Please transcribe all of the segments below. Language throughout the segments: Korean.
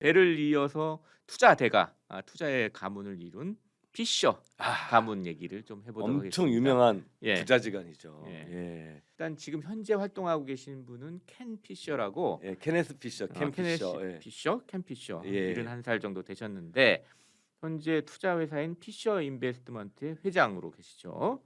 배를 이어서 투자 대가 아, 투자의 가문을 이룬 피셔 아, 가문 얘기를 좀 해보도록 엄청 하겠습니다. 유명한 예. 부자지간이죠. 예. 예. 일단 지금 현재 활동하고 계신 분은 켄 피셔라고 예, 케네스 피셔, 캠 어, 피셔. 예. 피셔, 켄 피셔 예. 71살 정도 되셨는데 현재 투자 회사인 피셔 인베스트먼트의 회장으로 계시죠.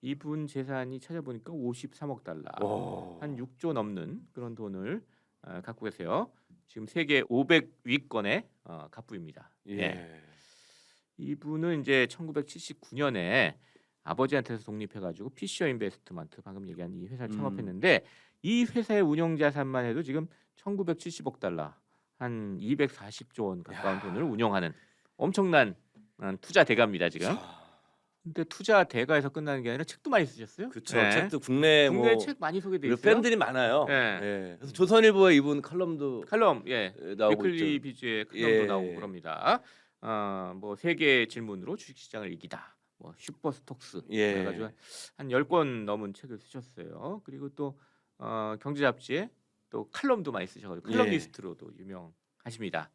이분 재산이 찾아보니까 53억 달러, 오. 한 6조 넘는 그런 돈을 어, 갖고 계세요. 지금 세계 500위권의 어, 갑부입니다. 예. 이분은 이제 1979년에 아버지한테서 독립해가지고 피셔 인베스트먼트 방금 얘기한 이 회사를 음. 창업했는데 이 회사의 운용 자산만 해도 지금 1970억 달러 한 240조 원 가까운 야. 돈을 운용하는 엄청난 어, 투자 대가입니다 지금. 자, 근데 투자 대가에서 끝나는 게 아니라 책도 많이 쓰셨어요. 그쵸. 네. 책도 국내 국내 뭐 책 많이 소개돼 그리고 있어요. 팬들이 많아요. 네. 예. 그래서 조선일보에 이분 칼럼도 칼럼 예 예, 나오고 위클리 있죠. 비즈의 칼럼도 예. 나오고 그럽니다. 어뭐 세계 질문으로 주식시장을 이기다. 뭐 슈퍼 스톡스 예. 그래가지고 한 10권 넘은 책을 쓰셨어요. 그리고 또 어, 경제 잡지에 또 칼럼도 많이 쓰셔가지고 예. 칼럼니스트로도 유명하십니다.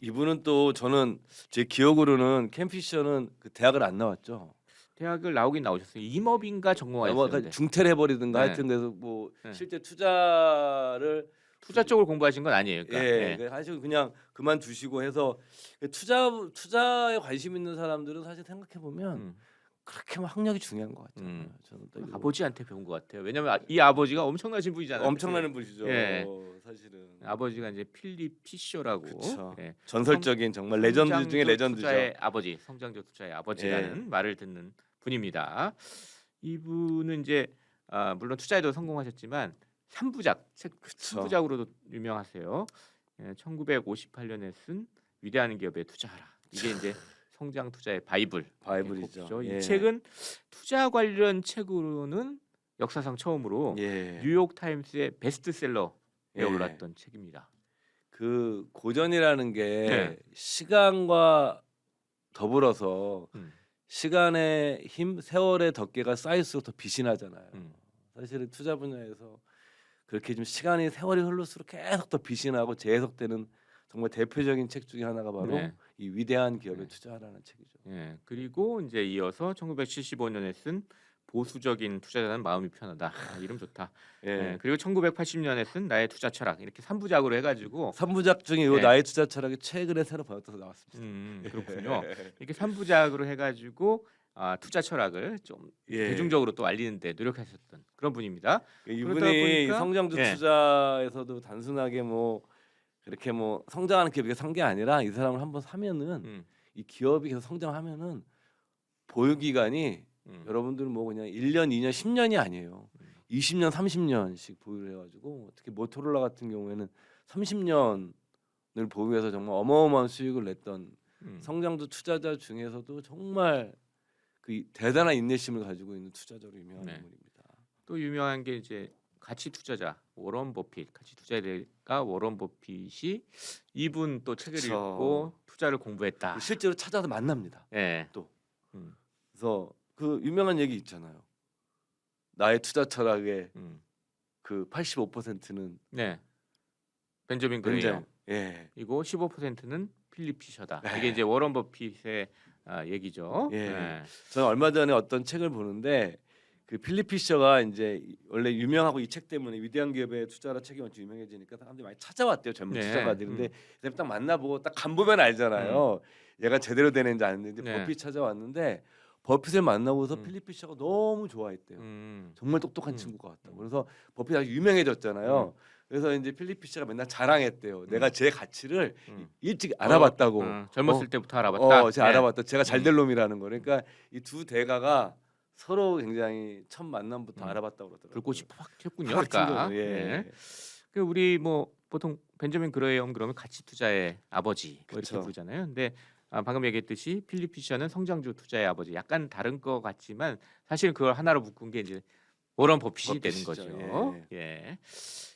이분은 또 저는 제 기억으로는 캠피셔는 그 대학을 안 나왔죠. 대학을 나오긴 나오셨어요. 임업인가 뭐 전공하셨는데 약간 중퇴를 해버리든가 네. 하여튼 그래서 뭐 네. 실제 투자를 투자 쪽을 공부하신 건 아니에요. 그러니까. 예, 예. 그 사실 그냥 그만두시고 해서 투자 투자에 관심 있는 사람들은 사실 생각해 보면 음. 그렇게 막 학력이 중요한 것 같아요. 음. 저는 또 이거 아버지한테 배운 것 같아요. 왜냐하면 아- 이 아버지가 엄청나신 분이잖아요. 엄청나는 분이죠. 예. 사실은 아버지가 이제 필립 피셔라고 그쵸. 예. 전설적인 정말 레전드 중에 성장조 레전드죠. 투자의 아버지, 성장조 투자의 아버지라는 예. 말을 듣는 분입니다. 이분은 이제 아, 물론 투자에도 성공하셨지만 삼부작 책 그쵸. 삼부작으로도 유명하세요. 예, 1958년에 쓴 위대한 기업에 투자하라. 이게 이제 성장 투자의 바이블. 바이블이죠. 꼽히죠. 예. 이 책은 투자 관련 책으로는 역사상 처음으로 예. 뉴욕 타임스의 베스트셀러에 예. 올랐던 책입니다. 그 고전이라는 게 네. 시간과 더불어서 음. 시간의 힘, 세월의 덮개가 쌓일수록 더 빛이 나잖아요. 음. 사실은 투자 분야에서 그렇게 좀 시간이 세월이 흐를수록 계속 더 빛이 나고 재해석되는 정말 대표적인 책 중에 하나가 바로 네. 이 위대한 기업에 네. 투자하라는 책이죠. 예, 그리고 이제 이어서 1975년에 쓴 보수적인 투자자는 마음이 편하다. 아, 이름 좋다. 예. 예, 그리고 1980년에 쓴 나의 투자 철학 이렇게 삼부작으로 해가지고 삼부작 중에 요 네. 나의 투자 철학이 최근에 새로 번역돼서 나왔습니다. 음, 그렇군요. 이렇게 삼부작으로 해가지고 아, 투자 철학을 좀 예. 대중적으로 또 알리는데 노력하셨던 그런 분입니다. 이분이 보니까- 성장주 예. 투자에서도 단순하게 뭐 그렇게 뭐 성장하는 기업이 산게 아니라 이 사람을 한번 사면은 음, 이 기업이 계속 성장하면은 보유 기간이 음. 여러분들은 뭐 그냥 1년, 2년, 10년이 아니에요. 음. 20년, 30년씩 보유를 해가지고 특히 모토로라 같은 경우에는 30년을 보유해서 정말 어마어마한 수익을 냈던 음. 성장주 투자자 중에서도 정말 그 이- 대단한 인내심을 가지고 있는 투자자로 유명한 네. 인물입니다. 또 유명한 게 이제 가치 투자자 워런 버핏 가치 투자 대가 워런 버핏이 이분 또 책을 그쵸. 읽고 투자를 공부했다. 실제로 찾아서 만납니다. 예. 또. 음, 그래서 그 유명한 얘기 있잖아요. 나의 투자 철학의 음. 그 85%는 네. 벤저민 그레이엄. 굉장히 예. 이고 15%는 필립 피셔다. 네. 이게 이제 워런 버핏의 아, 얘기죠. 예. 네. 저는 얼마 전에 어떤 책을 보는데 그 필립 피셔가 이제 이- 원래 유명하고 이 책 때문에 위대한 기업에 투자라 책이 완전 유명해지니까 사람들이 많이 찾아왔대요 젊은 네. 투자가들인데 음. 그다음에 딱 만나보고 딱 간 보면 알잖아요 얘가 제대로 되는지 아닌지 네. 버핏 찾아왔는데 버핏을 만나고서 음. 필립 피셔가 너무 좋아했대요 음. 정말 똑똑한 음. 친구 같다고 그래서 버핏이 아주 유명해졌잖아요 그래서 이제 필립 피셔가 맨날 자랑했대요 내가 제 가치를 음. 일찍 알아봤다고 어, 젊었을 어, 때부터 알아봤다. 어, 제가 네. 알아봤다. 제가 잘될 음. 놈이라는 거. 그러니까 이 두 대가가 서로 굉장히 첫 만남부터 음. 알아봤다고 그러더라고요. 불꽃이 팍 튀었군요. 확 그러니까. 예. 네. 그 우리 뭐 보통 벤저민 그레이엄 그러면 가치 투자의 아버지 뭐 이렇게 그쵸. 부르잖아요. 근데 아, 방금 얘기했듯이 필립 피셔는 성장주 투자의 아버지. 약간 다른 것 같지만 사실 그걸 하나로 묶은 게 이제 워런 버핏이 되는. 거죠. 예.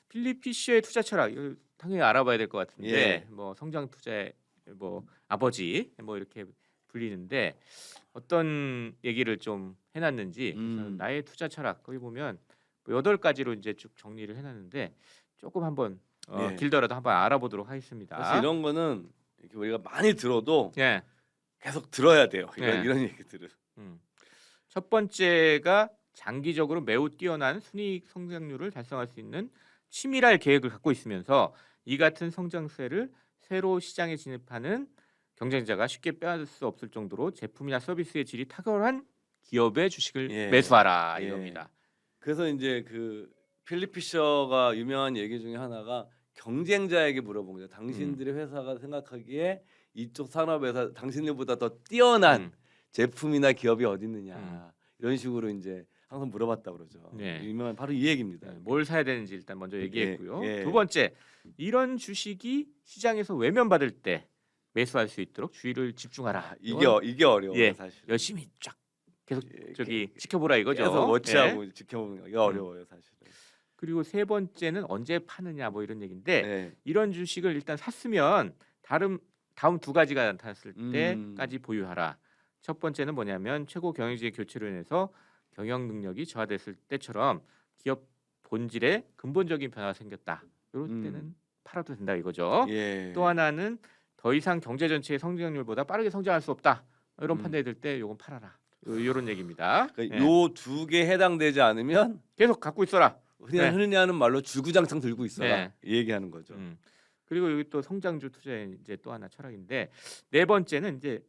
필립 피셔의 투자 철학 이거 당연히 알아봐야 될 것 같은데 예. 뭐 성장 투자의 뭐 아버지 뭐 이렇게 불리는데 어떤 얘기를 좀 해놨는지 음. 나의 투자 철학 거기 보면 뭐 여덟 가지로 이제 쭉 정리를 해놨는데 조금 한번 어, 예. 길더라도 한번 알아보도록 하겠습니다. 사실 이런 거는 이렇게 우리가 많이 들어도 예. 계속 들어야 돼요. 이런, 네. 이런 얘기들을. 음. 첫 번째가 장기적으로 매우 뛰어난 순이익 성장률을 달성할 수 있는 치밀할 계획을 갖고 있으면서 이 같은 성장세를 새로 시장에 진입하는 경쟁자가 쉽게 빼앗을 수 없을 정도로 제품이나 서비스의 질이 탁월한 기업의 주식을 예. 매수하라 예. 이겁니다. 그래서 이제 그 필립 피셔가 유명한 얘기 중에 하나가 경쟁자에게 물어본 거죠. 당신들의 회사가 생각하기에 이쪽 산업에서 당신들보다 더 뛰어난 음. 제품이나 기업이 어디 있느냐 음. 이런 식으로 이제 항상 물어봤다 그러죠. 네. 유명한 바로 이 얘기입니다. 네, 뭘 사야 되는지 일단 먼저 얘기했고요. 예. 두 번째, 이런 주식이 시장에서 외면받을 때 매수할 수 있도록 주의를 집중하라. 아, 이게 이건 어, 이게 어려워요 예. 사실. 열심히 쫙 계속 예, 저기 지켜보라 이거죠. 계속 예. 워치하고 지켜보는 거 이게 어려워요 사실. 그리고 세 번째는 언제 파느냐 뭐 이런 얘기인데 네. 이런 주식을 일단 샀으면 다른 다음 두 가지가 나타났을 음. 때까지 보유하라. 첫 번째는 뭐냐면 최고 경영진의 교체로 인해서 경영 능력이 저하됐을 때처럼 기업 본질에 근본적인 변화가 생겼다. 이럴 음. 때는 팔아도 된다 이거죠. 예. 또 하나는 더 이상 경제 전체의 성장률보다 빠르게 성장할 수 없다. 이런 음. 판단이 들 때 요건 팔아라. 요- 요런 얘기입니다. 그러니까 예. 요두 개 해당되지 않으면 계속 갖고 있어라. 그냥 네. 흔히 하는 말로 줄구장창 들고 있어라 네. 이 얘기하는 거죠. 음. 그리고 여기 또 성장주 투자의 이제 또 하나 철학인데 네 번째는 이제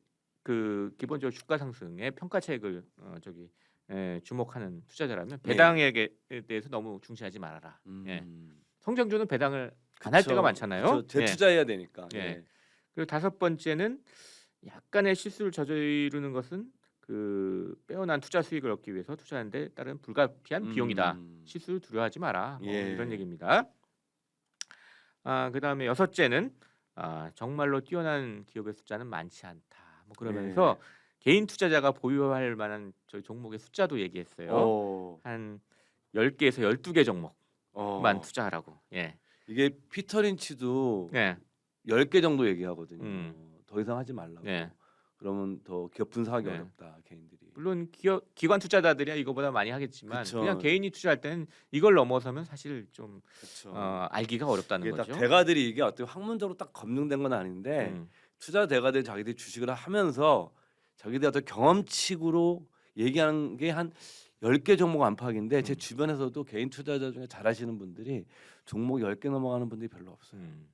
그 기본적으로 주가 상승의 평가 차익을 어, 저기 에, 주목하는 투자자라면 네. 배당에 대해서 너무 중시하지 말아라. 음. 예. 성장주는 배당을 안 할. 때가 많잖아요. 그쵸. 예. 재투자해야 되니까. 예. 예. 그리고 다섯 번째는 약간의 실수를 저지르는 것은 그 빼어난 투자 수익을 얻기 위해서 투자하는데 따른 불가피한 비용이다. 음. 실수를 두려워하지 마라. 뭐 예. 이런 얘기입니다. 아 그다음에 여섯째는 아, 정말로 뛰어난 기업의 숫자는 많지 않다. 뭐 그러면서 예. 개인 투자자가 보유할 만한 저희 종목의 숫자도 얘기했어요. 어. 한 10개에서 12개 종목만 어. 투자하라고. 예. 이게 피터 린치도 예. 10개 정도 얘기하거든요. 음. 더 이상 하지 말라고. 네. 그러면 더 기업 분석하기 네. 어렵다 개인들이. 물론 기업 기관 투자자들이야 이거보다 많이 하겠지만 그쵸. 그냥 개인이 투자할 때는 이걸 넘어서면 사실 좀 그렇죠. 어, 알기가 어렵다는 이게 딱 거죠. 대가들이 이게 어떻게 학문적으로 딱 검증된 건 아닌데 음. 투자 대가들이 자기들이 주식을 하면서 자기들 어떤 경험칙으로 얘기하는 게 한 10개 종목 안팎인데 제 음. 주변에서도 개인 투자자 중에 잘하시는 분들이 종목 10개 넘어가는 분들이 별로 없어요. 음.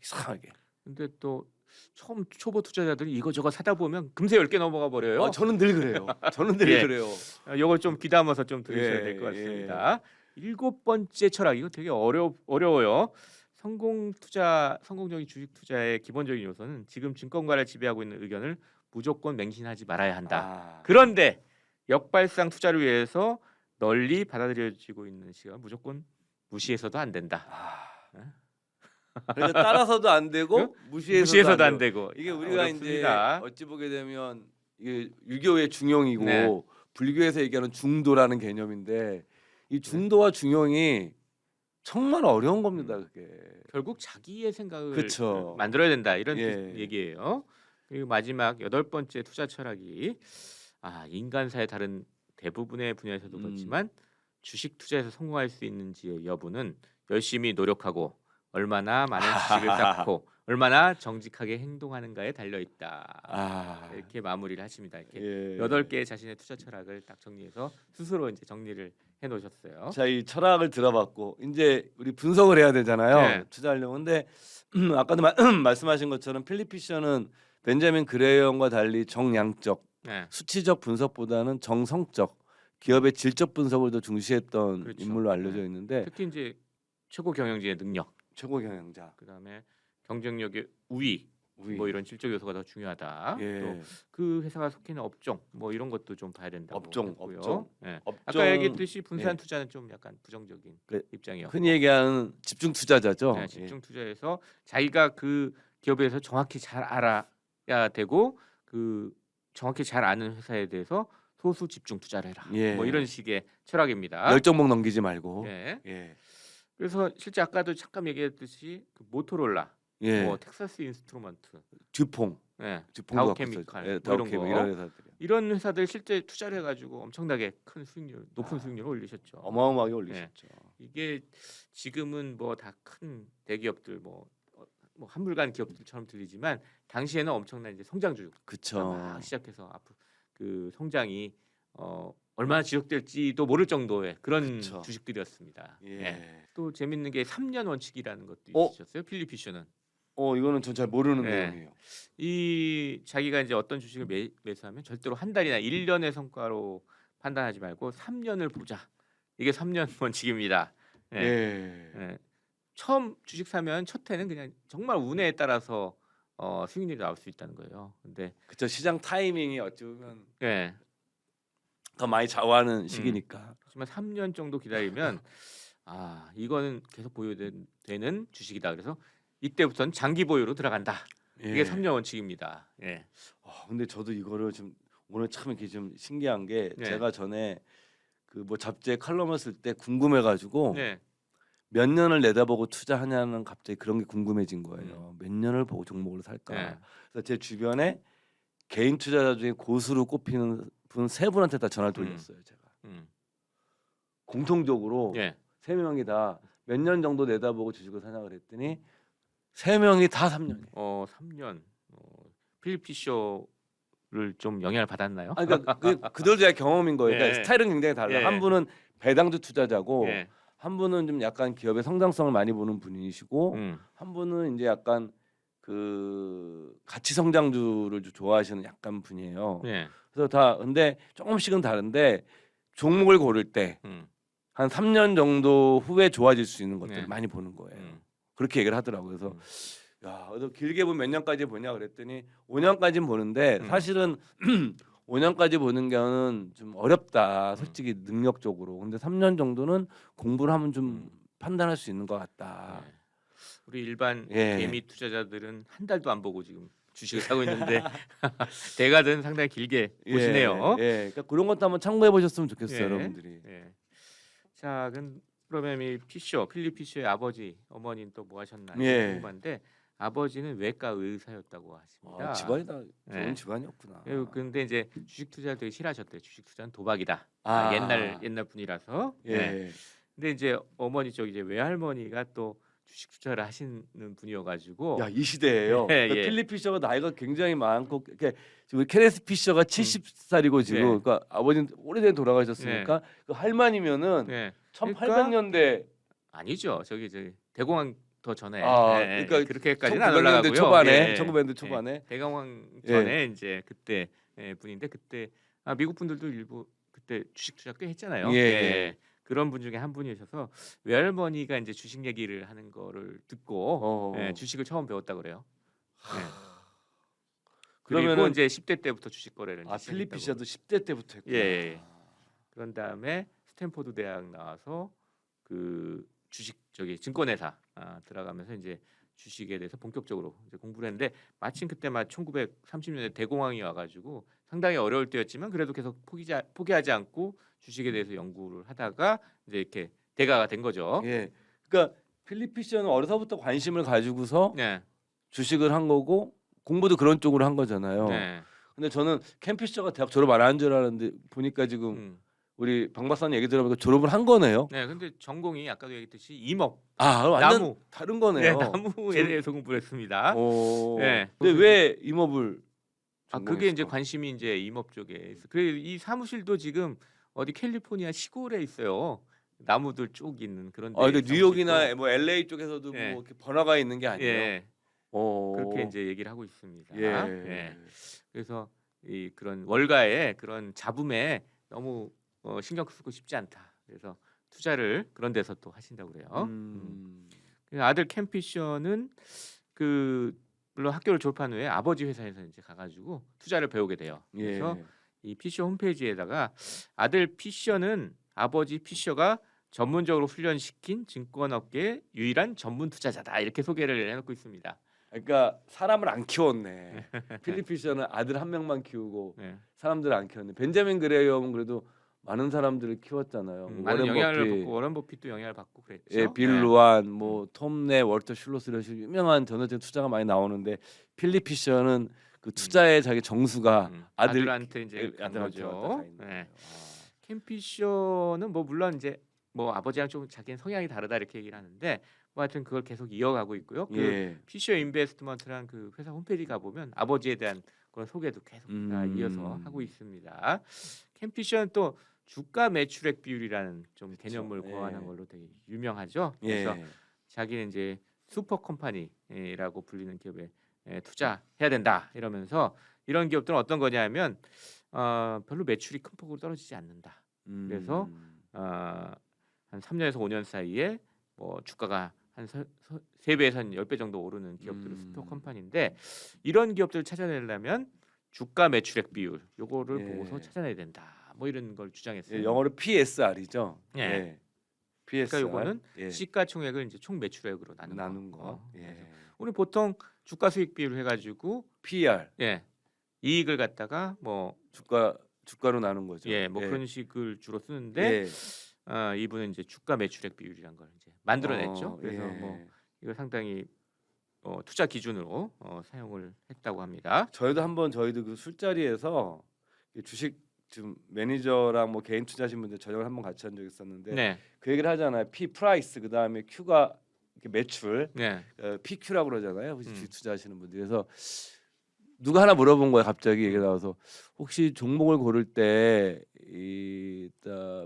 이상하게. 근데 또 처음 초보 투자자들이 이거저거 사다 보면 금세 10개 넘어가 버려요. 아, 저는 늘 그래요. 저는 늘 예. 그래요. 어, 요걸 좀 귀담아서 좀 들으셔야 예, 될것 예. 같습니다. 일곱 번째 철학 이거 되게 어려 어려워요. 성공 투자 성공적인 주식 투자의 기본적인 요소는 지금 증권가를 지배하고 있는 의견을 무조건 맹신하지 말아야 한다. 아, 그런데 역발상 투자를 위해서 널리 받아들여지고 있는 시각 무조건 무시해서도 안 된다. 아. 그러니까 따라서도 안 되고 무시해서도, 무시해서도 안안 되고. 되고 이게 우리가 어렵습니다. 이제 어찌 보게 되면 이게 유교의 중용이고 네. 불교에서 얘기하는 중도라는 개념인데 이 중도와 중용이 정말 어려운 겁니다. 그게. 결국 자기의 생각을 그쵸. 만들어야 된다 이런 예. 뜻- 얘기예요. 그리고 마지막 여덟 번째 투자 철학이 아 인간사의 다른 대부분의 분야에서도 음. 그렇지만 주식 투자에서 성공할 수 있는지의 여부는 열심히 노력하고 얼마나 많은 지식을 쌓고 얼마나 정직하게 행동하는가에 달려 있다. 아. 이렇게 마무리를 하십니다. 이렇게 예. 여덟 개의 자신의 투자 철학을 딱 정리해서 스스로 이제 정리를 해 놓으셨어요. 자, 이 철학을 들어봤고 이제 우리 분석을 해야 되잖아요. 네. 투자하려고. 근데 아까도 마, 말씀하신 것처럼 피셔는 벤자민 그레이엄과 달리 정량적, 네. 수치적 분석보다는 정성적, 기업의 질적 분석을 더 중시했던 그렇죠. 인물로 알려져 네. 있는데 특히 이제 최고 경영진의 능력, 최고 경영자. 그다음에 경쟁력의 우위, 우위. 뭐 이런 질적 요소가 더 중요하다. 예. 또 그 회사가 속해 있는 업종, 뭐 이런 것도 좀 봐야 된다고 업종, 했고요. 업종. 예. 업종 아까 얘기했듯이 분산 예. 투자는 좀 약간 부정적인 그 입장이요. 흔히 얘기하는 집중 투자자죠. 네, 집중 투자에서 자기가 그 기업에서 정확히 잘 알아야 되고 그 정확히 잘 아는 회사에 대해서 소수 집중 투자를 해라. 예. 뭐 이런 식의 철학입니다. 열 종목 넘기지 말고. 예. 예. 그래서 실제 아까도 잠깐 얘기했듯이 그 모토로라, 예. 뭐 텍사스 인스트루먼트, 듀퐁. 예. 듀퐁도 갖고 다우케미칼. 예, 뭐 이런 다우케미 거. 이런 회사들이 이런 회사들 실제 투자를 해가지고 엄청나게 큰 수익률, 높은 아. 수익률을 올리셨죠. 어마어마하게 올리셨죠. 이 이게 지금은 뭐 다 큰 대기업들 뭐, 어, 뭐 한물간 기업들처럼 들리지만 당시에는 엄청난 이제 성장주가 그쵸. 막 시작해서 앞으로 그 성장이 어 얼마나 지속될지도 모를 정도의 그런 그쵸. 주식들이었습니다. 예. 예. 또 재밌는 게 3년 원칙이라는 것도 어? 있으셨어요. 필리피쇼는 어 이거는 전 잘 모르는 네. 내용이에요. 이 자기가 이제 어떤 주식을 매, 매수하면 절대로 한 달이나 1년의 성과로 판단하지 말고 3년을 보자. 이게 3년 원칙입니다. 예. 예. 예. 처음 주식 사면 첫 해는 그냥 정말 운에 따라서 어, 수익률이 나올 수 있다는 거예요. 근데 그쵸 시장 타이밍이 어찌 보면 예. 더 많이 좌우하는 시기니까. 하지만 3년 정도 기다리면 아 이거는 계속 보유되는 주식이다. 그래서 이때부터는 장기 보유로 들어간다. 이게 예. 3년 원칙입니다. 예. 아, 근데 저도 이거를 좀 오늘 참 이렇게 좀 신기한 게 네. 제가 전에 그 뭐 잡지에 칼럼을 쓸 때 궁금해가지고 네. 몇 년을 내다보고 투자하냐는 갑자기 그런 게 궁금해진 거예요. 몇 년을 보고 종목을 살까. 음. 네. 그래서 제 주변에 개인 투자자 중에 고수로 꼽히는 분 세 분한테 다 전화를 음. 돌렸어요. 제가 음. 공통적으로 예. 세 명이 다 몇 년 정도 내다보고 주식을 사냐 그랬더니 세 명이 다 3년이에요. 어 3년 어, 필리피쇼를 좀 영향을 받았나요? 아, 그러니까 그, 그들의 경험인 거예요. 그러니까 예. 스타일은 굉장히 달라. 예. 요한 분은 배당주 투자자고 예. 한 분은 좀 약간 기업의 성장성을 많이 보는 분이시고 음. 한 분은 이제 약간 그 가치 성장주를 좀 좋아하시는 약간 분이에요. 예. 그래서 다 근데 조금씩은 다른데 종목을 고를 때 한 음. 3년 정도 후에 좋아질 수 있는 것들을 네. 많이 보는 거예요. 음. 그렇게 얘기를 하더라고요. 그래서 음. 야, 그래서 길게 보면 몇 년까지 보냐 그랬더니 5년까지는 보는데 음. 사실은 5년까지 보는 거는 좀 어렵다. 음. 솔직히 능력적으로. 근데 3년 정도는 공부를 하면 좀 판단할 수 있는 것 같다. 네. 우리 일반 예. 개미 투자자들은 한 달도 안 보고 지금 주식을 사고 있는데 대가든 상당히 길게 보시네요. 예, 예. 그러니까 그런 것도 한번 참고해 보셨으면 좋겠어요, 예. 여러분들이. 예. 자, 그럼 그러면 이 피쇼, 필립 피쇼의 아버지, 어머니는 또 뭐 하셨나 예. 궁금한데 아버지는 외과 의사였다고 하십니다. 아, 집안이 다 좋은 예. 집안이었구나. 예, 근데 이제 주식 투자를 되게 싫어하셨대요. 주식 투자는 도박이다. 아, 아. 옛날 옛날 분이라서. 예. 예. 근데 이제 어머니 쪽 이제 외할머니가 또 주식 투자를 하시는 분이어가지고 야, 이 시대예요. 예, 그러니까 예. 필립 피셔가 나이가 굉장히 많고 이렇게 지금 케네스 피셔가 70살이고 지금 네. 그러니까 아버지는 오래전에 돌아가셨으니까 그 할머니면은 예. 1800년대 아니죠. 저기 저기 대공황 더 전에. 아, 예, 예. 그러니까 그렇게까지는 안 1900년대 올라가고요. 초반에 예. 1900년대 초반에 대공황 예. 전에 이제 그때 예, 분인데 그때 아, 미국 분들도 일부 그때 주식 투자 꽤 했잖아요. 예, 예. 그런 분 중에 한 분이셔서 외할머니가 이제 주식 얘기를 하는 거를 듣고 어. 예, 주식을 처음 배웠다 그래요. 예. 그러면은 그리고 이제 10대 때부터 주식 거래를 아 이제 시작했다고. 피셔도 10대 때부터 했구나. 예, 예. 그런 다음에 스탠포드 대학 나와서 그 주식 저기 증권회사 아, 들어가면서 이제 주식에 대해서 본격적으로 이제 공부를 했는데 마침 그때 막 1930년대 대공황이 와가지고 상당히 어려울 때였지만 그래도 계속 포기자, 포기하지 않고 주식에 대해서 연구를 하다가 이제 이렇게 대가가 된 거죠. 예. 그러니까 피셔는 어려서부터 관심을 가지고서 네. 주식을 한 거고 공부도 그런 쪽으로 한 거잖아요. 네. 근데 저는 캠 피셔가 대학 졸업 안 한 줄 알았는데 보니까 지금 음. 우리 박 박사님 얘기 들어보니까 졸업을 한 거네요. 네. 근데 전공이 아까도 얘기했듯이 임업, 아, 완전 나무, 다른 네, 거네요. 나무에 지금- 대해서 공부를 했습니다. 오. 네. 근데 왜 임업을 아 그게 이제 전공했을까? 관심이 이제 임업 쪽에 있어. 그이 사무실도 지금 어디 캘리포니아 시골에 있어요. 나무들 쭉 있는 그런. 아, 근데 데 뉴욕이나 사무실도. 뭐 LA 쪽에서도 예. 뭐 이렇게 번화가에 있는 게 아니에요. 예 오. 그렇게 이제 얘기를 하고 있습니다. 예. 예. 그래서 이 그런 월가의 그런 잡음에 너무 어, 신경 쓰고 싶지 않다. 그래서 투자를 그런 데서 또 하신다고 그래요. 음. 음. 아들 캠피셔는 그 물론 학교를 졸업한 후에 아버지 회사에서 이제 가가지고 투자를 배우게 돼요. 예. 그래서 이 피셔 홈페이지에다가 아들 피셔는 아버지 피셔가 전문적으로 훈련시킨 증권업계의 유일한 전문 투자자다 이렇게 소개를 해놓고 있습니다. 그러니까 사람을 안 키웠네. 필립 피셔는 아들 한 명만 키우고 네. 사람들을 안 키웠네. 벤자민 그레이엄은 그래도 많은 사람들을 키웠잖아요. 음, 뭐 많은 영향을 버핏, 받고 워런 버핏도 영향을 받고 그랬죠. 예, 빌 네. 루안, 뭐 톰네, 월터 슐로스 이런 유명한 전형적인 투자가 많이 나오는데 필립 피셔는 그 투자에 자기 정수가 음, 아들 아들한테 이제 간 아들한테 거죠. 왔다 가 있는 네. 거예요. 캠피셔는 뭐 물론 이제 뭐 아버지랑 좀 자기는 성향이 다르다 이렇게 얘기를 하는데 뭐 하여튼 그걸 계속 이어가고 있고요. 그 예. 피셔 인베스트먼트라는 그 회사 홈페이지 가 보면 아버지에 대한 그런 소개도 계속 다 음. 이어서 하고 있습니다. 캠피셔는 또 주가 매출액 비율이라는 좀 개념을 그쵸. 고안한 예. 걸로 되게 유명하죠. 그래서 예. 자기는 이제 슈퍼 컴퍼니라고 불리는 기업에 에, 투자해야 된다 이러면서 이런 기업들은 어떤 거냐면 어, 별로 매출이 큰 폭으로 떨어지지 않는다. 그래서 음. 어, 한 3년에서 5년 사이에 뭐 주가가 한세 배에서 한 10배 정도 오르는 기업들은 음. 슈퍼 컴퍼니인데 이런 기업들을 찾아내려면 주가 매출액 비율 요거를 예. 보고서 찾아내야 된다. 뭐 이런 걸 주장했어요. 예, 영어로 PSR이죠. 예. PSR. 그러니까 요거는 예. 시가총액을 이제 총 매출액으로 나눈, 나눈 거. 거. 어, 그래서 예. 우리 보통 주가 수익 비율을 해가지고 PR 예 이익을 갖다가 뭐 주가 주가로 나눈 거죠. 예, 뭐 그런 식을 주로 쓰는데 예. 어, 이분은 이제 주가 매출액 비율이란 걸 이제 만들어냈죠. 어, 그래서 예. 뭐 이걸 상당히 어, 투자 기준으로 어, 사용을 했다고 합니다. 저희도 한번 저희도 그 술자리에서 이 주식 좀 매니저랑 뭐 개인 투자하신 분들 저녁을 한번 같이 한 적이 있었는데 네, 그 얘기를 하잖아요. P 프라이스 그 다음에 Q가 매출 네, 어, PQ라고 그러잖아요. 음. 주식 투자하시는 분들이 그래서 누가 하나 물어본 거예요. 갑자기 얘기 나와서 혹시 종목을 고를 때이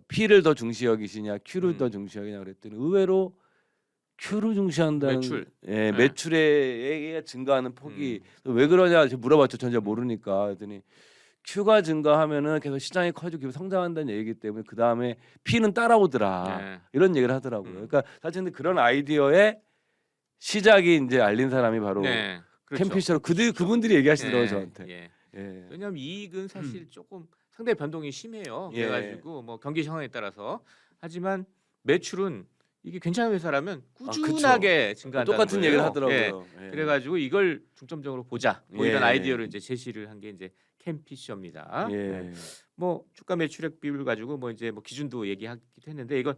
P를 더 중시 여기시냐, Q를 음. 더 중시 여기냐 그랬더니 의외로 Q를 중시한다는 매출. 예, 네. 매출에 증가하는 폭이 음. 왜 그러냐 물어봤죠. 전혀 모르니까 그랬더니 Q가 증가하면은 계속 시장이 커지고 계속 성장한다는 얘기이기 때문에 그 다음에 P는 따라오더라 네. 이런 얘기를 하더라고요. 음. 그러니까 사실 근데 그런 아이디어의 시작이 이제 알린 사람이 바로 네, 그렇죠. 캠피셔로 그들 그분들이 얘기하시더라고요 예, 저한테. 예. 예. 왜냐하면 이익은 사실 조금 상당히 변동이 심해요. 예. 그래가지고 뭐 경기 상황에 따라서 하지만 매출은 이게 괜찮은 회사라면 아. 꾸준하게 증가한다. 똑같은 얘기를 예. 하더라고요. 예. 그래가지고 이걸 중점적으로 보자. 뭐 이런 예. 아이디어를 이제 제시를 한 게 이제 캠피셔입니다. 예. 네. 뭐 주가 매출액 비율 가지고 뭐 이제 뭐 기준도 얘기하기도 했는데 이건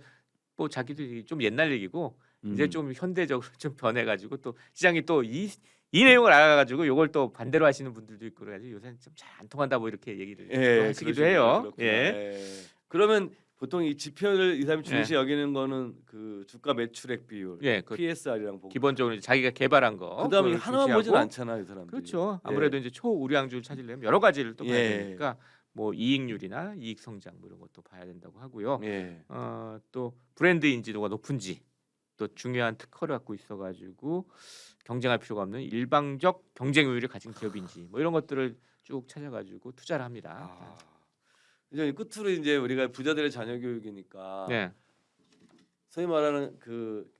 뭐 자기들이 좀 옛날 얘기고 이제 음. 좀 현대적으로 좀 변해가지고 또 시장이 또이 이 내용을 알아가지고 이걸 또 반대로 하시는 분들도 있고 그래가지고 요새는 좀 잘 안 통한다 뭐 이렇게 얘기를 또 예, 하시기도 그러시구나. 해요. 그렇구나. 예. 예. 그러면 보통 이 지표를 이 사람이 예. 중시 여기는 거는 그 주가 매출액 비율, 예, 그 PSR이랑 보고. 기본적으로 이제 자기가 개발한 거. 그다음에 그걸 하나만 중시하고 보진 않잖아요, 이 사람들이. 그렇죠. 예. 아무래도 이제 초우량주를 찾으려면 여러 가지를 또 봐야 예. 되니까 뭐 이익률이나 이익 성장 뭐 이런 것도 봐야 된다고 하고요. 예. 어, 또 브랜드 인지도가 높은지 또 중요한 특허를 갖고 있어가지고 경쟁할 필요가 없는 일방적 경쟁 우위를 가진 기업인지 뭐 이런 것들을 쭉 찾아가지고 투자를 합니다. 아. 이제 끝으로 이제 우리가 부자들의 자녀 교육이니까 네, 소위 말하는 그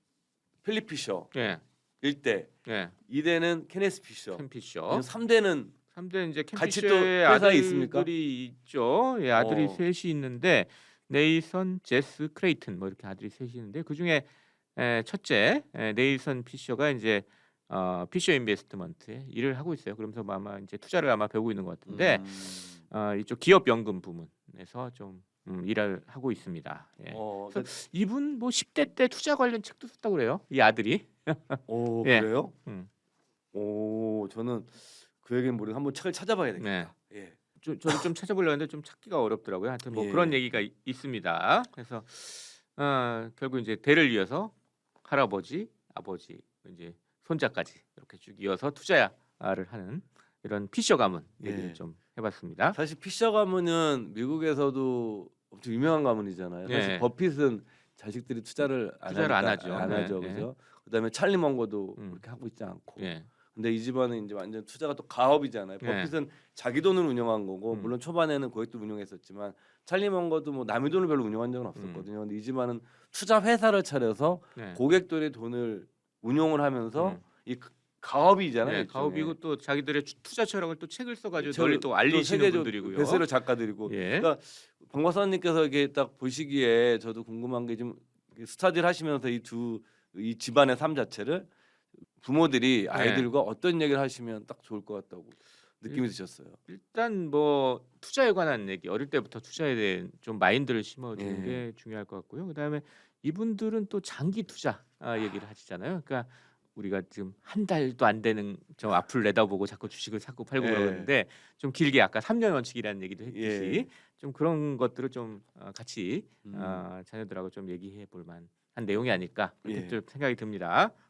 필립 피셔 네, 1대, 네. 2대는 케네스 피셔, 캠피셔. 3대는 3대 이제 같이 또 캠피셔의 회사에 아들들이 있습니까? 있죠. 예, 아들이 어. 셋이 있는데 네이선, 제스, 크레이튼 뭐 이렇게 아들이 셋이 있는데 그 중에 에, 첫째 에, 네이선 피셔가 이제 어, 피셔 인베스트먼트에 일을 하고 있어요. 그러면서 뭐 아마 이제 투자를 아마 배우고 있는 것 같은데 음. 어, 이쪽 기업 연금 부문에서 좀 음, 일을 하고 있습니다. 예. 어, 이분 뭐 10대 때 투자 관련 책도 썼다고 그래요. 이 아들이. 오 예. 그래요? 음. 오 저는 그 얘기는 모르고 한번 책을 찾아봐야 되겠다. 예. 좀, 저도 좀 찾아보려고 했는데 좀 찾기가 어렵더라고요. 하여튼 뭐 예. 그런 얘기가 이- 있습니다. 그래서 어, 결국 이제 대를 이어서 할아버지, 아버지, 이제 손자까지 이렇게 쭉 이어서 투자를 하는 이런 피셔 가문 얘기를 예. 좀 해봤습니다. 사실 피셔 가문은 미국에서도 엄청 유명한 가문이잖아요. 사실 네. 버핏은 자식들이 투자를 안, 투자를 안 하니까 하죠. 안 네, 하죠, 네. 그죠? 그다음에 찰리 먼거도 음. 그렇게 하고 있지 않고. 예, 근데 이 집안은 이제 완전 투자가 또 가업이잖아요. 네. 버핏은 자기 돈을 운영한 거고 음. 물론 초반에는 고액도 운영했었지만 찰리 먼거도 뭐 남의 돈을 별로 운영한 적은 음. 없었거든요. 근데 이 집안은 투자 회사를 차려서 네. 고객들의 돈을 운용을 하면서 음. 이 가- 가업이잖아요. 네. 가오비고 또 자기들의 투- 투자 철학을 또 책을 써가지고 저를 널리 또 알리시는 세계적 분들이고요. 베스트셀러 작가들이고 예. 그러니까 방 박사님께서 이게 딱 보시기에 저도 궁금한 게 좀 스타디를 하시면서 이 두 이 집안의 삶 자체를 부모들이 아이들과 어떤 얘기를 하시면 딱 좋을 것 같다고 느낌이 드셨어요. 일단 뭐 투자에 관한 얘기 어릴 때부터 투자에 대한 좀 마인드를 심어주는 예. 게 중요할 것 같고요. 그다음에 이분들은 또 장기 투자 아, 얘기를 하시잖아요. 그러니까 우리가 지금 한 달도 안 되는 저 앞을 내다보고 자꾸 주식을 사고 팔고 예. 그러는데 좀 길게 아까 3년 원칙이라는 얘기도 했듯이 예. 좀 그런 것들을 좀 어, 같이 음. 어, 자녀들하고 좀 얘기해 볼 만 한 내용이 아닐까 그렇게 예. 좀 생각이 듭니다.